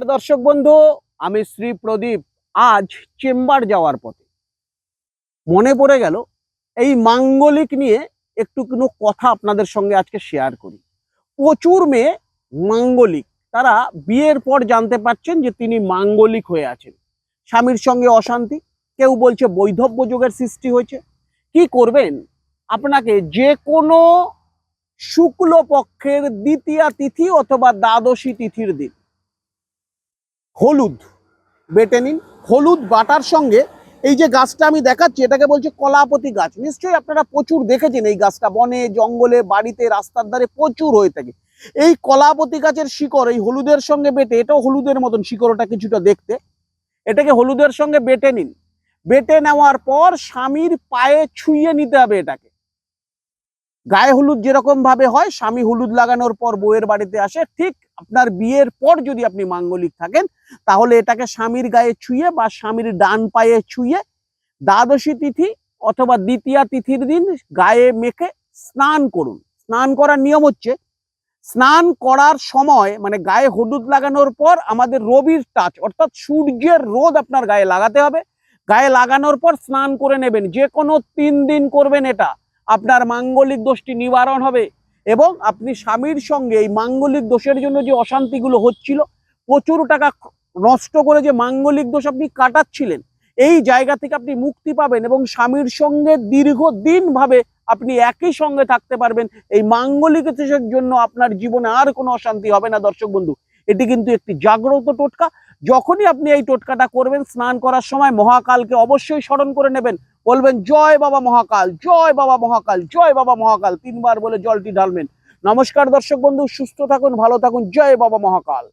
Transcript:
দর্শক বন্ধু, আমি শ্রী প্রদীপ। আজ চেম্বার যাওয়ার পথে। মনে পড়ে গেল, এই মাঙ্গলিক নিয়ে একটু কোনো কথা আপনাদের সঙ্গে আজকে শেয়ার করি। প্রচুর মেয়ে মাঙ্গলিক। তারা বিয়ের পর জানতে পারছেন যে তিনি মাঙ্গলিক হয়ে আছেন। স্বামীর সঙ্গে অশান্তি, কেউ বলছে বৈধব্য যোগের সৃষ্টি হয়েছে। কি করবেন? আপনাকে যে কোনো শুক্ল পক্ষের দ্বিতীয়া তিথি অথবা দ্বাদশী তিথির দিন। হলুদ, বেটে নিন। হলুদ বাটার সঙ্গে এই যে গাছটা আমি দেখাচ্ছি, এটাকে বলছে কলাপতি গাছ। নিশ্চয়ই আপনারা প্রচুর দেখেছেন এই গাছটা, বনে, জঙ্গলে, বাড়িতে, রাস্তার ধারে প্রচুর হয়ে থাকে। এই কলাপতি গাছের শিকড়, এই হলুদের সঙ্গে বেটে, এটাও হলুদের মতন শিকড়টা কিছুটা দেখতে। এটাকে হলুদের সঙ্গে বেটে নিন। বেটে নেওয়ার পর স্বামীর পায়ে ছুঁয়ে নিতে হবে এটাকে। গায়ে হলুদ যেরকম ভাবে হয়, স্বামী হলুদ লাগানোর পর বউয়ের বাড়িতে আসে। ঠিক আপনার বিয়ের পর যদি আপনি মাঙ্গলিক থাকেন, তাহলে এটাকে স্বামীর গায়ে ছুঁয়ে বা স্বামীর ডান পায়ে ছুঁয়ে দ্বাদশী তিথি অথবা দ্বিতীয়া তিথির দিন গায়ে মেখে স্নান করুন। স্নান করার নিয়ম হচ্ছে, স্নান করার সময় মানে গায়ে হলুদ লাগানোর পর আমাদের রবির টাচ অর্থাৎ সূর্যের রোদ আপনার গায়ে লাগাতে হবে। গায়ে লাগানোর পর স্নান করে নেবেন। যে কোনো তিন দিন করবেন এটা। আপনার মাঙ্গলিক দোষটি নিবারণ হবে এবং আপনি স্বামীর সঙ্গে এই মাঙ্গলিক দোষের জন্য যে অশান্তিগুলো হচ্ছিল, প্রচুর টাকা নষ্ট করে যে মাঙ্গলিক দোষ আপনি কাটাচ্ছিলেন, এই জায়গা থেকে আপনি মুক্তি পাবেন এবং স্বামীর সঙ্গে দীর্ঘদিন ভাবে আপনি একই সঙ্গে থাকতে পারবেন। এই মাঙ্গলিক দোষের জন্য আপনার জীবনে আর কোনো অশান্তি হবে না, দর্শক বন্ধু। এটি কিন্তু একটি জাগ্রত টোটকা। যখনই আপনি এই টোটকাটা করবেন, স্নান করার সময় মহাকালকে অবশ্যই স্মরণ করে নেবেন। বলবেন, জয় বাবা মহাকাল, জয় বাবা মহাকাল, জয় বাবা মহাকাল। তিনবার বলে জলটি ঢালবেন। নমস্কার দর্শক বন্ধু, সুস্থ থাকুন, ভালো থাকুন। জয় বাবা মহাকাল।